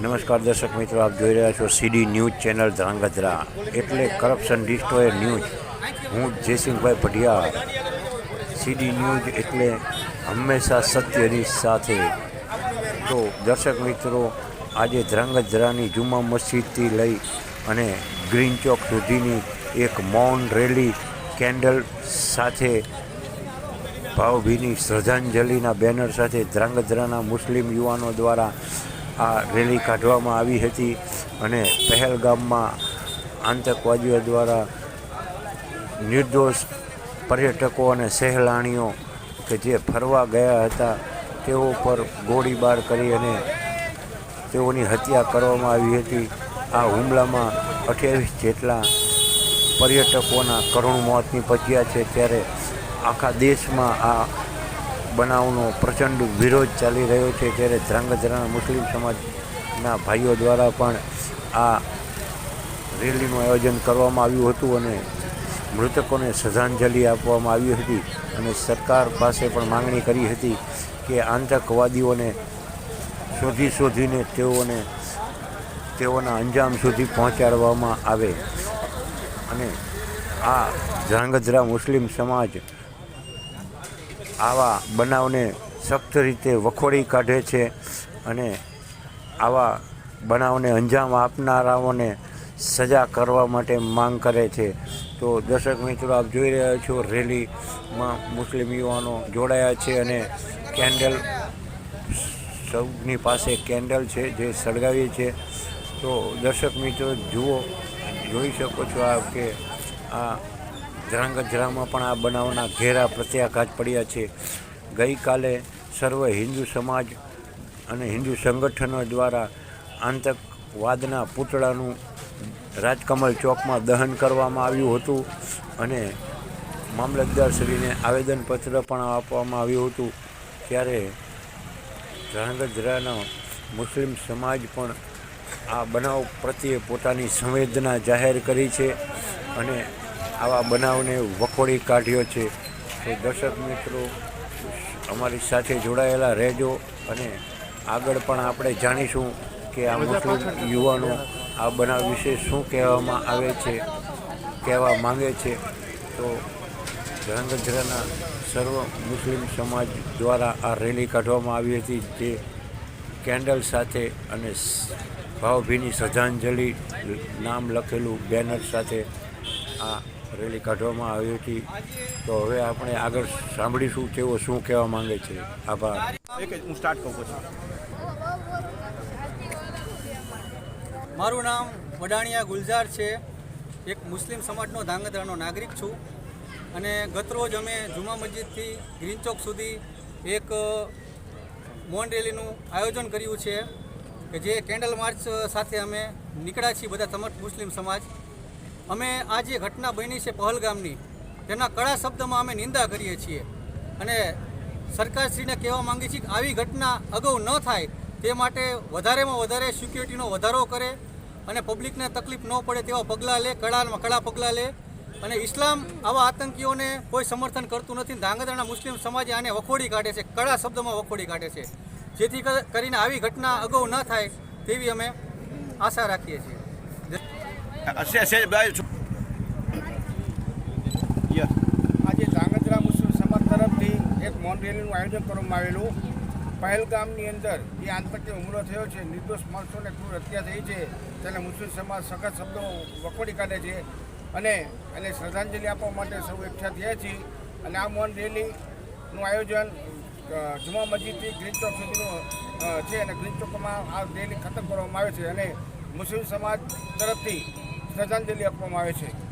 નમસ્કાર દર્શક મિત્રો, આપ જોઈ રહ્યા છો સીડી ન્યૂઝ ચેનલ ધ્રાંગધ્રા. એટલે કરપ્શન ડિસ્ટોયર ન્યૂઝ. હું જયસિંહભાઈ ભટિયા સીડી ન્યૂઝ એટલે હંમેશા સત્યની સાથે. તો દર્શક મિત્રો, આજે ધ્રાંગધ્રાની જુમા મસ્જિદથી લઈ અને ગ્રીન ચોક સુધીની એક મૌન રેલી કેન્ડલ સાથે, ભાવભીની શ્રદ્ધાંજલિના બેનર સાથે ધ્રાંગધ્રાના મુસ્લિમ યુવાનો દ્વારા આ રેલી કાઢવામાં આવી હતી અને પહેલગામમાં આતંકવાદીઓ દ્વારા નિર્દોષ પર્યટકો અને સહેલાણીઓ કે જે ફરવા ગયા હતા, તેઓ પર ગોળીબાર કરી અને તેઓની હત્યા કરવામાં આવી હતી. આ હુમલામાં અઠ્યાવીસ જેટલા પર્યટકોના કરુણ મોત નીપજ્યા છે. ત્યારે આખા દેશમાં આ બનાવનો પ્રચંડ વિરોધ ચાલી રહ્યો છે ત્યારે ધ્રાંગધ્રાના મુસ્લિમ સમાજના ભાઈઓ દ્વારા પણ આ રેલીનું આયોજન કરવામાં આવ્યું હતું અને મૃતકોને શ્રદ્ધાંજલિ આપવામાં આવી હતી અને સરકાર પાસે પણ માંગણી કરી હતી કે આતંકવાદીઓને શોધી શોધીને તેઓને તેઓના અંજામ સુધી પહોંચાડવામાં આવે. અને આ ધ્રાંગધ્રા મુસ્લિમ સમાજ આવા બનાવને સખ્ત રીતે વખોડી કાઢે છે અને આવા બનાવને અંજામ આપનારાઓને સજા કરવા માટે માંગ કરે છે. તો દર્શક મિત્રો, આપ જોઈ રહ્યા છો રેલીમાં મુસ્લિમ યુવાનો જોડાયા છે અને કેન્ડલ સૌની પાસે કેન્ડલ છે જે સળગાવી છે તો દર્શક મિત્રો, જુઓ, જોઈ શકો છો આ કે આ ધ્રાંગધ્રામાં પણ આ બનાવના ઘેરા પ્રત્યાઘાત પડ્યા છે. ગઈકાલે સર્વ હિન્દુ સમાજ અને હિન્દુ સંગઠનો દ્વારા આતંકવાદના પૂતળાનું રાજકમલ ચોકમાં દહન કરવામાં આવ્યું હતું અને મામલતદારશ્રીને આવેદનપત્ર પણ આપવામાં આવ્યું હતું. ત્યારે ધ્રાંગધ્રાનો મુસ્લિમ સમાજ પણ આ બનાવ પ્રત્યે પોતાની સંવેદના જાહેર કરી છે અને આવા બનાવને વખોડી કાઢ્યો છે. તો દર્શક મિત્રો અમારી સાથે જોડાયેલા રહેજો અને આગળ પણ આપણે જાણીશું કે આ મુસ્લિમ યુવાનો આ બનાવ વિશે શું કહેવામાં આવે છે કહેવા માંગે છે. તો ધ્રાંગધ્રાના સર્વ મુસ્લિમ સમાજ દ્વારા આ રેલી કાઢવામાં આવી હતી જે કેન્ડલ સાથે અને ભાવભીની શ્રદ્ધાંજલિ નામ લખેલું બેનર સાથે આ રેલી કાઢવામાં આવી હતી. તો હવે આપણે આગળ સાંભળીશું તેઓ શું કહેવા માંગે છે. આભાર. હું સ્ટાર્ટ કરું પછી. મારું નામ વડાણિયા ગુલઝાર છે. એક મુસ્લિમ સમાજનો ધાંગધ્રાનો નાગરિક છું. અને ગતરોજ અમે જુમા મસ્જિદથી ગ્રીન ચોક સુધી એક મોન રેલીનું આયોજન કર્યું છે કે જે કેન્ડલ માર્ચ સાથે અમે નીકળ્યા છીએ બધા સમર્થ મુસ્લિમ સમાજ. અમે આ જે ઘટના બની છે પહલગામની તેના કડા શબ્દમાં અમે નિંદા કરીએ છીએ. અને સરકારશ્રીને કહેવા માંગીએ છીએ કે આવી ઘટના અગાઉ ન થાય તે માટે વધારેમાં વધારે સિક્યુરિટીનો વધારો કરે અને પબ્લિકને તકલીફ ન પડે તેવા પગલાં લે કડામાં કડા પગલાં લે. અને ઇસ્લામ આવા આતંકીઓને કોઈ સમર્થન કરતું નથી. ધાંગધ્રાના મુસ્લિમ સમાજે આને વખોડી કાઢે છે, કડા શબ્દમાં વખોડી કાઢે છે. જેથી કરીને આવી ઘટના અગાઉ ન થાય તેવી અમે આશા રાખીએ છીએ. આજે ધાંગધ્રા મુસ્લિમ સમાજ તરફથી એક મૌન રેલીનું આયોજન કરવામાં આવેલું. પહેલગામની અંદર જે આતંકી હુમલો થયો છે, નિર્દોષ માણસોને ક્રૂર હત્યા થઈ છે, તેને મુસ્લિમ સમાજ સખત શબ્દો વખોડી કાઢે છે અને એને શ્રદ્ધાંજલિ આપવા માટે સૌ એકઠા થયા છીએ. અને આ મૌન રેલીનું આયોજન જુમા મસ્જિદથી ગ્રીન ચોક સુધીનું છે અને ગ્રીન ચોકમાં આ રેલી ખતમ કરવામાં આવે છે. અને મુસ્લિમ સમાજ તરફથી શ્રદ્ધાંજલિ આપવામાં આવે છે.